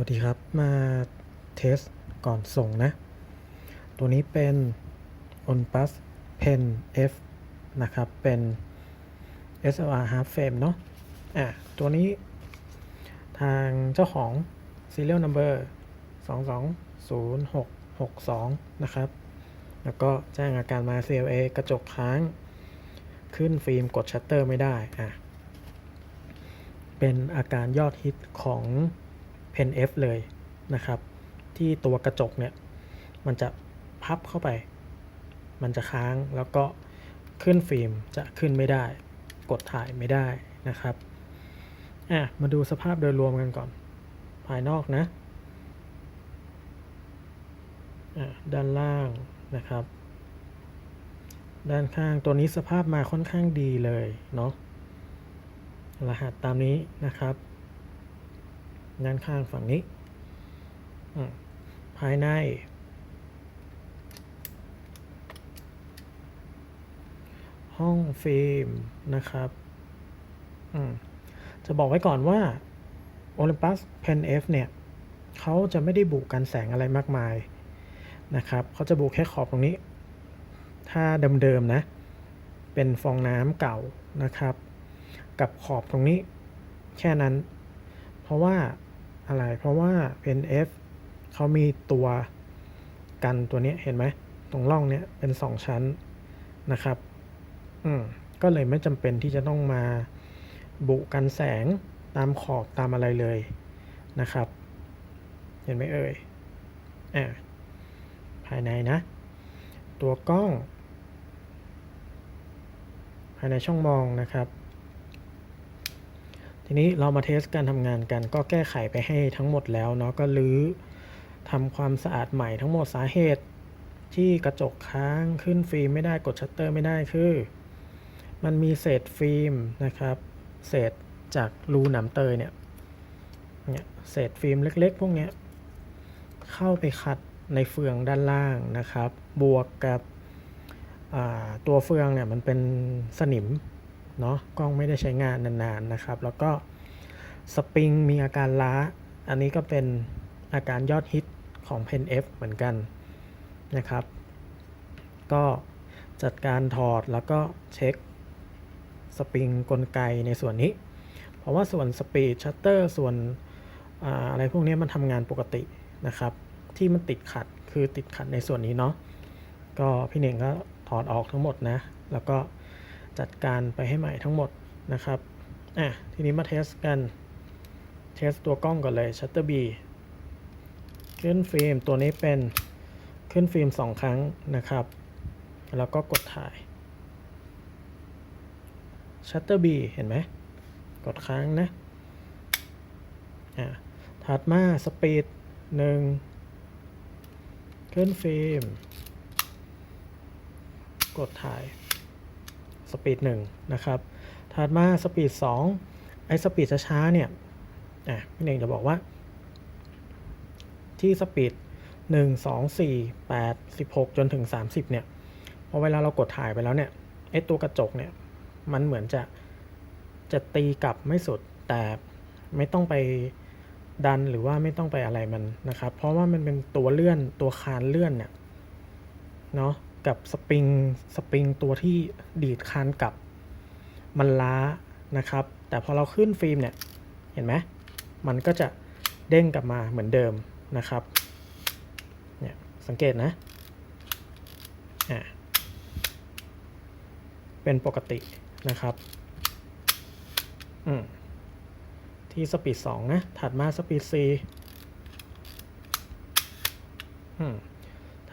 วัสดีครับ มาเทสก่อนส่งนะ ตัวนี้เป็น Onplus Pen F นะครับ เป็น SLR Half Frame เนาะอะตัวนี้ทางเจ้าของ Serial Number 220662 นะครับ แล้วก็แจ้งอาการมา CLA กระจกค้าง ขึ้นฟิล์มกดชัตเตอร์ไม่ได้อะเป็นอาการยอดฮิตของ Pen F เลยนะครับ ที่ตัวกระจกเนี่ย มันจะพับเข้าไป มันจะค้างแล้วก็ขึ้นฟิล์มจะขึ้นไม่ได้ กดถ่ายไม่ได้นะครับอะมาดูสภาพโดยรวมกันก่อน ภายนอกนะอะด้านล่างนะครับ ด้านข้างตัวนี้สภาพมาค่อนข้างดีเลยเนาะรหัสตามนี้นะครับ ด้านข้างฝั่งนี้ ภายใน ห้องฟิล์มนะครับจะบอกไว้ก่อนว่า Olympus Pen F เนี่ยเขาจะไม่ได้บุกกันแสงอะไรมากมายนะครับเขาจะบุกแค่ขอบตรงนี้ ถ้าเดิมๆนะ เป็นฟองน้ำเก่านะครับ กับขอบตรงนี้แค่นั้น เพราะว่า อะไร เพราะว่า NF เขามีตัวกันตัวนี้เห็นไหม ตรงร่องเนี้ยเป็นสองชั้นนะครับ อืม ก็เลยไม่จำเป็นที่จะต้องมาบุกันแสงตามขอบตามอะไรเลยนะครับ เห็นไหมเอ่ยอ่าภายในนะ ตัวกล้อง ภายในช่องมองนะครับ ทีนี้เรามาเทสการทำงานกันก็แก้ไขไปให้ทั้งหมดแล้วเนาะก็รื้อทำความสะอาดใหม่ทั้งหมดสาเหตุ ที่กระจกค้างขึ้นฟิล์มไม่ได้กดชัตเตอร์ไม่ได้คือ มันมีเศษฟิล์มนะครับ เศษจากรูหนำเตยเนี่ยเนี่ยเศษฟิล์มเล็กๆ พวกเนี้ยเข้าไปขัดในเฟืองด้านล่างนะครับ บวกกับตัวเฟืองเนี่ยมันเป็นสนิม เนาะกล้องไม่ได้ใช้งานนานๆนะครับ แล้วก็สปริงมีอาการล้า อันนี้ก็เป็นอาการยอดฮิตของ Pen F เหมือนกันนะครับ ก็จัดการถอดแล้วก็เช็คสปริงกลไกในส่วนนี้ เพราะว่าส่วนสปีดชัตเตอร์ส่วนอาอะไรพวกนี้มันทำงานปกตินะครับ ที่มันติดขัดคือติดขัดในส่วนนี้เนาะก็พี่เน่งก็ถอดออกทั้งหมดนะ แล้วก็ จัดการไปให้ใหม่ทั้งหมดนะครับ อะ ทีนี้มาเทสกัน เทสตัวกล้องก่อนเลย Shutter B ขึ้นฟิล์มตัวนี้เป็นขึ้นฟิล์ม 2 ครั้งนะครับ แล้วก็กดถ่าย Shutter B เห็นไหม กดค้างนะ อะ ถัดมาสปีดหนึ่งขึ้นฟิล์ม กดถ่าย สปีดหนึ่งนะครับถัดมาสปีดสองไอ้สปีดช้าๆเนี่ยอะพี่เน่งจะบอกว่า ที่สปีดหนึ่งสองสี่แปดสิบหกจนถึงสามสิบเนี่ยพอเวลาเรากดถ่ายไปแล้วเนี่ยไอ้ตัวกระจกเนี่ยมันเหมือนจะจะตีกลับไม่สุดแต่ไม่ต้องไปดันหรือว่าไม่ต้องไปอะไรมันนะครับ เพราะว่ามันเป็นตัวเลื่อนตัวคานเลื่อนเนี่ยเนาะ กับสปริงสปริงตัวที่ดีดคานกลับมันล้านะครับ แต่พอเราขึ้นฟิล์มเนี่ย เห็นไหมมันก็จะเด้งกลับมาเหมือนเดิมนะครับ เนี่ยสังเกตนะอะเป็นปกตินะครับ อืมที่สปีด2นะ ถัดมาสปีด4อืม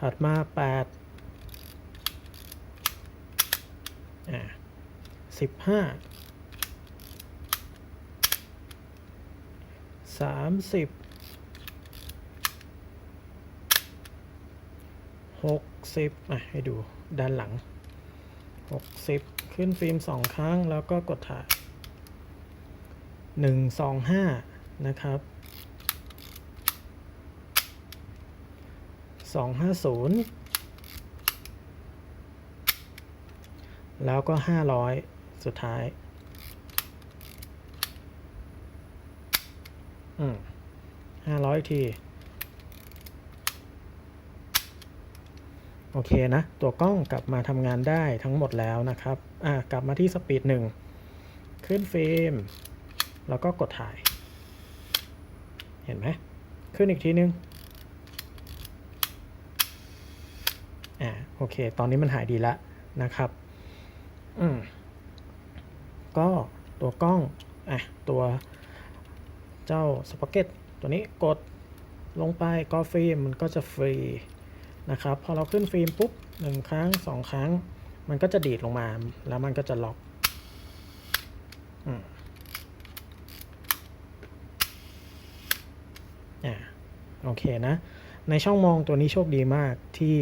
ถัดมา 8 อ่า สิบห้าสามสิบหกสิบอะให้ดูด้านหลังหกสิบขึ้นฟิล์มสองครั้งแล้วก็กดถ่ายหนึ่งสองห้านะครับสองห้าศูนย์แล้วก็500 สุดท้าย อืมห้าร้อยที โอเคนะ ตัวกล้องกลับมาทำงานได้ทั้งหมดแล้วนะครับ อะกลับมาที่สปีดหนึ่งขึ้นฟิล์ม แล้วก็กดถ่าย เห็นไหม ขึ้นอีกทีนึง อ่า โอเค ตอนนี้มันหายดีล้วนะครับ อืม ก็ตัวกล้องอะตัวเจ้าสป o เก็ตตัวนี้กดลงไปก็ฟิล์มมันก็จะฟรีนะครับพอเราขึ้นฟิล์มปุ๊บหนึ่งครั้งสองครั้ง มันก็จะดีดลงมาแล้วมันก็จะล็อกอ่าโอเคนะ ในช่องมองตัวนี้โชคดีมากที่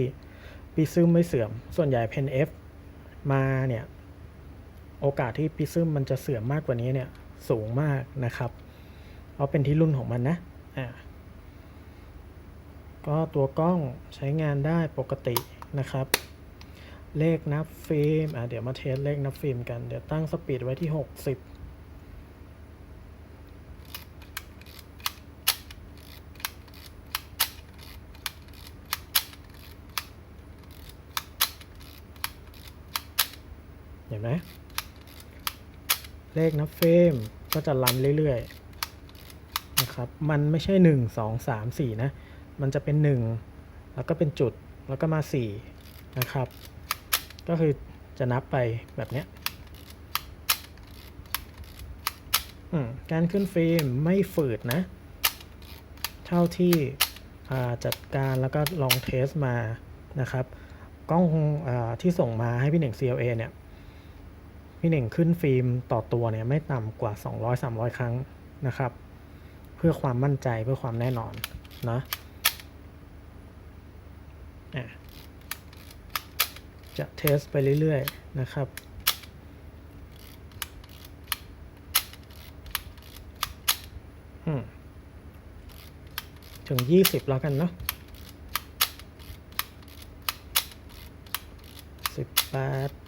ปิซึมไม่เสื่อม ส่วนใหญ่เพน F มาเนี่ย โอกาสที่ปิซึมมันจะเสื่อมมากกว่านี้เนี่ยสูงมากนะครับ เอาเป็นที่รุ่นของมันนะอ่าก็ตัวกล้องใช้งานได้ปกตินะครับ เลขนับฟิล์มอะเดี๋ยวมาเทสเลขนับฟิล์มกัน เดี๋ยวตั้งสปีดไว้ที่ 60เห็นไหม เลขนับเฟรมก็จะรันเรื่อยๆนะครับ มันไม่ใช่ 1 2 3 4 นะ มันจะเป็น 1 แล้วก็เป็นจุดแล้วก็มา 4 นะครับ ก็คือจะนับไปแบบนี้การขึ้นเฟิล์มไม่ฝืดนะ เท่าที่จัดการแล้วก็ลองเทสมานะครับ กล้องอที่ส่งมาให้พี่หนึ่ง CLA เนี่ย พี่หนึ่งขึ้นฟิล์มต่อตัวเนี่ยไม่ต่ำกว่า 200-300 ครั้งนะครับ เพื่อความมั่นใจเพื่อความแน่นอนนะจะเทสไปเรื่อยๆนะครับถึง 20 แล้วกันเนาะ18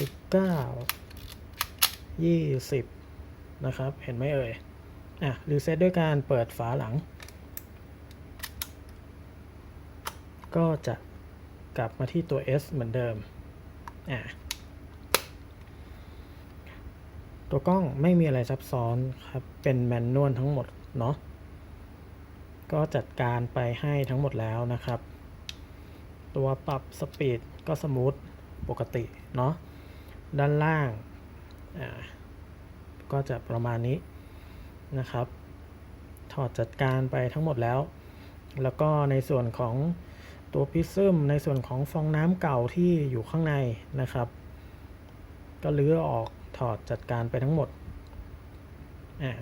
19 20นะครับ เห็นไหมเอ่ย อะ รีเซ็ตด้วยการเปิดฝาหลัง ก็จะกลับมาที่ตัว S เหมือนเดิม อะ ตัวกล้องไม่มีอะไรซับซ้อนครับ เป็นแมนนวลทั้งหมดเนาะ ก็จัดการไปให้ทั้งหมดแล้วนะครับ ตัวปรับสปีดก็สมูทปกติเนาะ ด้านล่าง อ่า ก็จะประมาณนี้นะครับ ถอดจัดการไปทั้งหมดแล้ว แล้วก็ในส่วนของตัวพิซึมในส่วนของฟองน้ำเก่าที่อยู่ข้างในนะครับ ก็ลื้อออกถอดจัดการไปทั้งหมด อ่า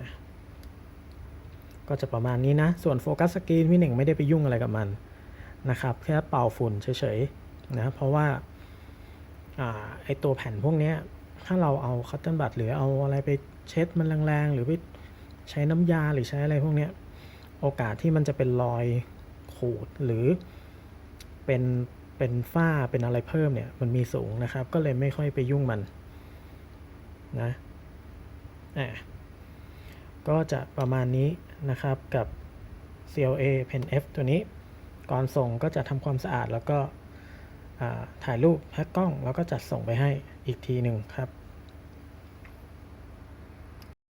ก็จะประมาณนี้นะ ส่วนโฟกัสสกรีนพี่หนึ่งไม่ได้ไปยุ่งอะไรกับมันนะครับ แค่เป่าฝุ่นเฉยๆนะ เพราะว่า ไอตัวแผ่นพวกนี้ถ้าเราเอาคัตเติลบัตหรือเอาอะไรไปเช็ดมันแรงๆ หรือไปใช้น้ำยาหรือใช้อะไรพวกนี้โอกาสที่มันจะเป็นรอยขูดหรือเป็นเป็นฝ้าเป็นอะไรเพิ่มเนี่ยมันมีสูงนะครับ ก็เลยไม่ค่อยไปยุ่งมันนะอะก็จะประมาณนี้นะครับกับ CLA Pen F ตัวนี้ ก่อนส่งก็จะทำความสะอาดแล้วก็ ถ่ายรูปแพ็กกล้องแล้วก็จัดส่งไปให้อีกทีหนึ่งครับ